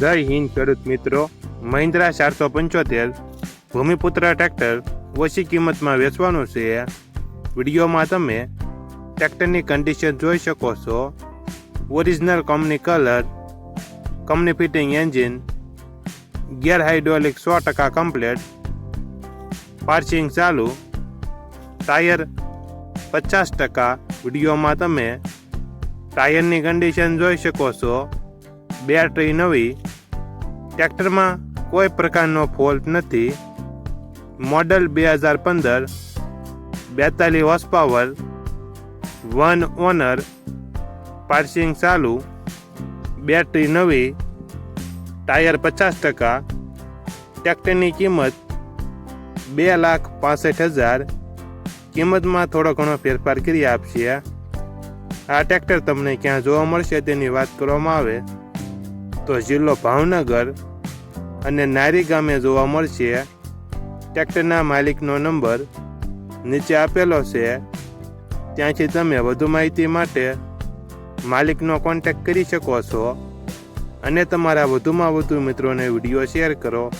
જય હિન્દ ખેડૂત મિત્રો, મહિન્દ્રા ચારસો પંચોતેર, ભૂમિપુત્ર ટ્રેક્ટર ઓછી કિંમતમાં વેચવાનું છે. વિડીયોમાં તમે ટ્રેક્ટરની કન્ડિશન જોઈ શકો છો. Original company colour company fitting engine gear hydraulic સો ટકા કમ્પ્લેટ પાર્સિંગ ચાલુ ટાયર પચાસ ટકા. વિડીયોમાં તમે ટાયરની કન્ડિશન જોઈ શકો છો. બેટરી નવી ટ્રેક્ટરમાં કોઈ પ્રકારનો ફોલ્ટ નથી. મોડલ બે હજાર પંદર, બેતાલીસ horse power one owner passing ચાલુ બેટરી નવી ટાયર પચાસ ટકા, ટ્રેક્ટરની કિંમત બે લાખ પાસઠ હજાર. કિંમતમાં થોડો ઘણો ફેરફાર કરી આપશે. આ ટ્રેક્ટર તમને ક્યાં જોવા મળશે તેની વાત કરવામાં આવે. તો જિલ્લો ભાવનગર અને નારી ગામે જોવા મળશે. ટ્રેક્ટરના માલિકનો નંબર નીચે આપેલો છે. ત્યાંથી તમે વધુ માહિતી માટે માલિકનો કોન્ટેક્ટ કરી શકો છો. અને તમારા વધુમાં વધુ મિત્રોને વીડિયો શેર કરો.